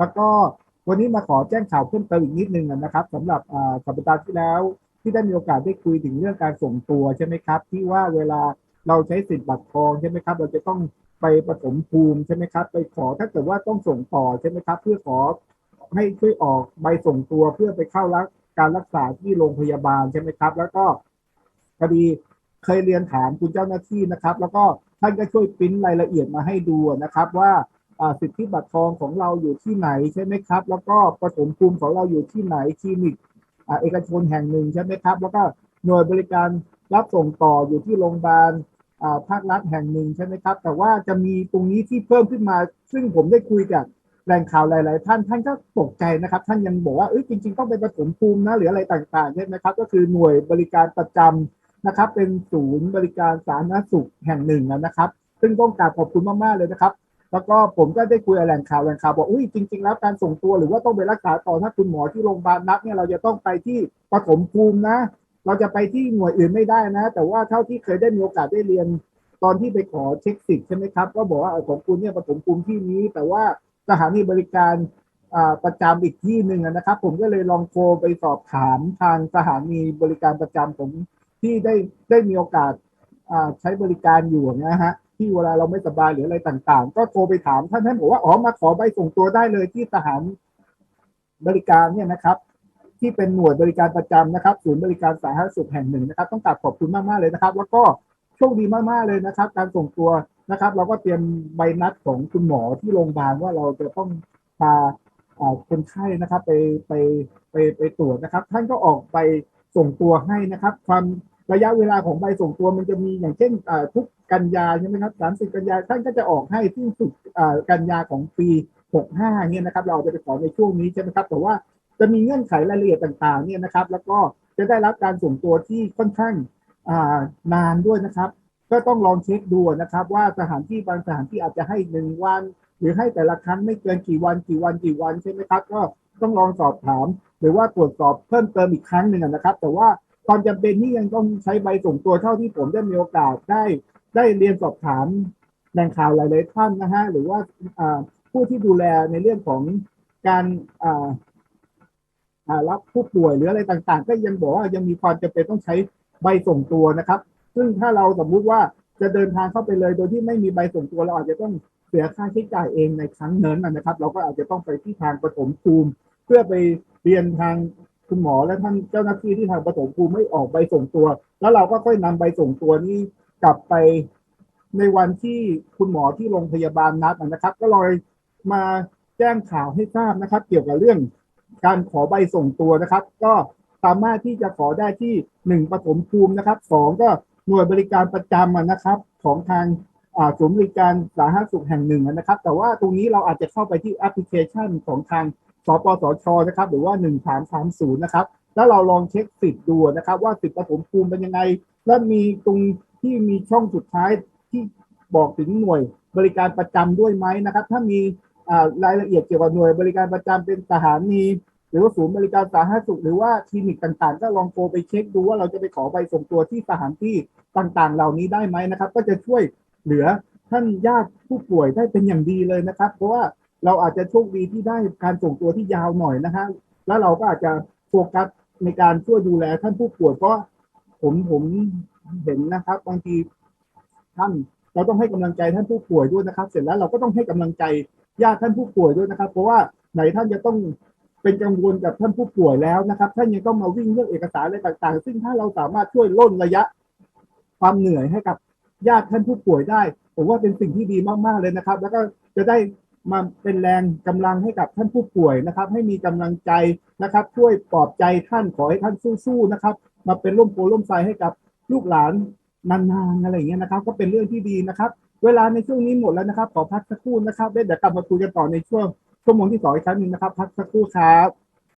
แล้วก็วันนี้มาขอแจ้งข่าวเพิ่มเติมอีกนิดนึงนะครับสำหรับสัปดาห์ที่แล้วที่ได้มีโอกาสได้คุยถึงเรื่องการส่งตัวใช่ไหมครับ ที่ว่าเวลาเราใช้สิทธิ์บัตรทองใช่ไหมครับ เราจะต้องไปปฐมภูมิใช่ไหมครับ ไปขอถ้าเกิดว่าต้องส่งต่อใช่ไหมครับ เพื่อขอให้ช่วยออกใบส่งตัวเพื่อไปเข้ารับการรักษาที่โรงพยาบาลใช่ไหมครับ แล้วก็พอดีเคยเรียนถามคุณเจ้าหน้าที่นะครับ แล้วก็ท่านก็ช่วยปริ้นรายละเอียดมาให้ดูนะครับ ว่า สิทธิบัตรทองของเราอยู่ที่ไหนใช่ไหมครับ แล้วก็ปฐมภูมิของเราอยู่ที่ไหนคลินิกอ่าเอกชนแห่งหนึ่งใช่ไหมครับ แล้วก็หน่วยบริการรับส่งต่ออยู่ที่โรงพยาบาลอ่าภาครัฐแห่งหนึ่งใช่ไหมครับ แต่ว่าจะมีตรงนี้ที่เพิ่มขึ้นมา ซึ่งผมได้คุยกับแหล่งข่าวหลาย ๆ ท่านท่านก็ตกใจนะครับ ท่านยังบอกว่าเอ้ยจริง ๆ ต้องไปปฐมภูมินะหรืออะไรต่างๆใช่ไหมครับ ก็คือหน่วยบริการประจำนะครับ เป็นศูนย์บริการสาธารณสุขแห่งหนึ่งนะครับ ซึ่งต้องกราบขอบคุณมาก ๆ เลยนะครับ แล้วก็ผมก็ได้คุยกับแหล่งข่าวแหล่งข่าวบอกอุ้ยจริง ๆ แล้วการส่งตัวหรือว่าต้องไปรักษาต่อถ้าคุณหมอที่โรงพยาบาลนัดเนี่ยเราจะต้องไปที่ปฐมภูมินะ เราจะไปที่หน่วยอื่นไม่ได้นะ แต่ว่าเท่าที่เคยได้มีโอกาสได้เรียน ตอนที่ไปขอเช็คสิทธิ์ใช่ไหมครับ ก็บอกว่าของคุณเนี่ยปฐมภูมิที่นี้ แต่ว่าสถานีบริการประจำอีกที่หนึ่งนะครับ ผมก็เลยลองโทรไปสอบถามทางสถานีบริการประจำผมที่ได้ได้มีโอกาสใช้บริการอยู่นะฮะ ที่เวลาเราไม่สบายหรืออะไรต่าง ๆ ก็โทรไปถามท่านท่านบอกว่าอ๋อมาขอใบส่งตัวได้เลยที่สถานบริการเนี่ยนะครับ ที่เป็นหน่วยบริการประจำนะครับ ศูนย์บริการสาธารณสุขแห่งหนึ่งนะครับ ต้องกราบขอบคุณมากๆเลยนะครับ แล้วก็โชคดีมากๆเลยนะครับ การส่งตัวนะครับ เราก็เตรียมใบนัดของคุณหมอที่โรงพยาบาลว่าเราจะต้องพาคนไข้นะครับ ไปไปไปไปตรวจนะครับ ท่านก็ออกไปส่งตัวให้นะครับ ความ ระยะเวลาของใบส่งตัวมันจะมีอย่างเช่นทุกกันยาใช่ไหมครับสามสิบกันยาท่านก็จะออกให้ที่สุดกันยาของปีหกห้าเนี่ยนะครับ เราจะไปขอในช่วงนี้ใช่ไหมครับ แต่ว่าจะมีเงื่อนไขรายละเอียดต่างๆเนี่ยนะครับ แล้วก็จะได้รับการส่งตัวที่ค่อนข้างนานด้วยนะครับ ก็ต้องลองเช็คดูนะครับ ว่าสถานที่บางสถานที่อาจจะให้หนึ่งวัน หรือให้แต่ละครั้งไม่เกินกี่วันกี่วันกี่วันใช่ไหมครับ ก็ต้องลองสอบถาม หรือว่าตรวจสอบเพิ่มเติมอีกครั้งหนึ่งนะครับ แต่ว่า ความจำเป็นที่ยังต้องใช้ใบส่งตัวเท่าที่ผมได้มีโอกาสได้ได้เรียนสอบถามแหล่งข่าวหลายๆท่านนะฮะหรือว่าผู้ที่ดูแลในเรื่องของการรับผู้ป่วยหรืออะไรต่างๆ ก็ยังบอกว่ายังมีความจำเป็นต้องใช้ใบส่งตัวนะครับ ซึ่งถ้าเราสมมุติว่าจะเดินทางเข้าไปเลยโดยที่ไม่มีใบส่งตัวเราอาจจะต้องเสียค่าใช้จ่ายเองในครั้งนั้นะนะครับ เราก็อาจจะต้องไปที่ทางปฐมภูมิ เพื่อไปเรียนทาง คุณหมอและท่านเจ้าหน้าที่ที่ทางปฐมภูมิไม่ออกใบส่งตัว แล้วเราก็ค่อยนำใบส่งตัวนี้กลับไปในวันที่คุณหมอที่โรงพยาบาลนัดนะครับ ก็เลยมาแจ้งข่าวให้ทราบนะครับ เกี่ยวกับเรื่องการขอใบส่งตัวนะครับ ก็สามารถที่จะขอได้ที่หนึ่งปฐมภูมินะครับสองก็หน่วยบริการประจำนะครับ ของทางศูนย์บริการสาธารณสุขแห่งหนึ่งนะครับ แต่ว่าตรงนี้เราอาจจะเข้าไปที่แอปพลิเคชันของทาง สปสชนะครับ หรือว่า 1330 นะครับ แล้วเราลองเช็คสิทธิ์ดูนะครับ ว่าสิทธิ์ปฐมภูมิเป็นยังไง แล้วมีตรงที่มีช่องสุดท้ายที่บอกถึงหน่วยบริการประจำด้วยไหมนะครับ ถ้ามีรายละเอียดเกี่ยวกับหน่วยบริการประจำเป็นสถานีหรือว่าศูนย์บริการสาธารณสุขหรือว่าคลินิกต่างๆ ก็ลองโทรไปเช็คดูว่าเราจะไปขอใบส่งตัวที่สถานที่ต่างๆ เหล่านี้ได้ไหมนะครับ ก็จะช่วยเหลือท่านญาติผู้ป่วยได้เป็นอย่างดีเลยนะครับ เพราะว่า เราอาจจะโชคดีที่ได้การส่งตัวที่ยาวหน่อยนะฮะแล้วเราก็อาจจะโฟกัสในการช่วยดูแลท่านผู้ป่วยเพราะผมผมเห็นนะครับบางทีท่านเราต้องให้กำลังใจท่านผู้ป่วยด้วยนะครับ เสร็จแล้วเราก็ต้องให้กำลังใจญาติท่านผู้ป่วยด้วยนะครับ เพราะว่าไหนท่านจะต้องเป็นกังวลกับท่านผู้ป่วยแล้วนะครับ ท่านยังต้องมาวิ่งเรื่องเอกสารอะไรต่าง ๆ ซึ่งถ้าเราสามารถช่วยล่นระยะความเหนื่อยให้กับญาติท่านผู้ป่วยได้ผมว่าเป็นสิ่งที่ดีมากๆเลยนะครับ แล้วก็จะได้ มาเป็นแรงกำลังให้กับท่านผู้ป่วยนะครับ ให้มีกำลังใจนะครับ ช่วยปลอบใจท่านขอให้ท่านสู้ๆนะครับ มาเป็นร่มโพล่มไทรให้กับลูกหลานนานๆอะไรอย่างเงี้ยนะครับ ก็เป็นเรื่องที่ดีนะครับ เวลาในช่วงนี้หมดแล้วนะครับ ขอพักสักครู่นะครับเดี๋ยวกลับมาคุยกันต่อในช่วงชั่วโมงที่สองอีกครั้งหนึ่งนะครับ พักสักครู่ครับ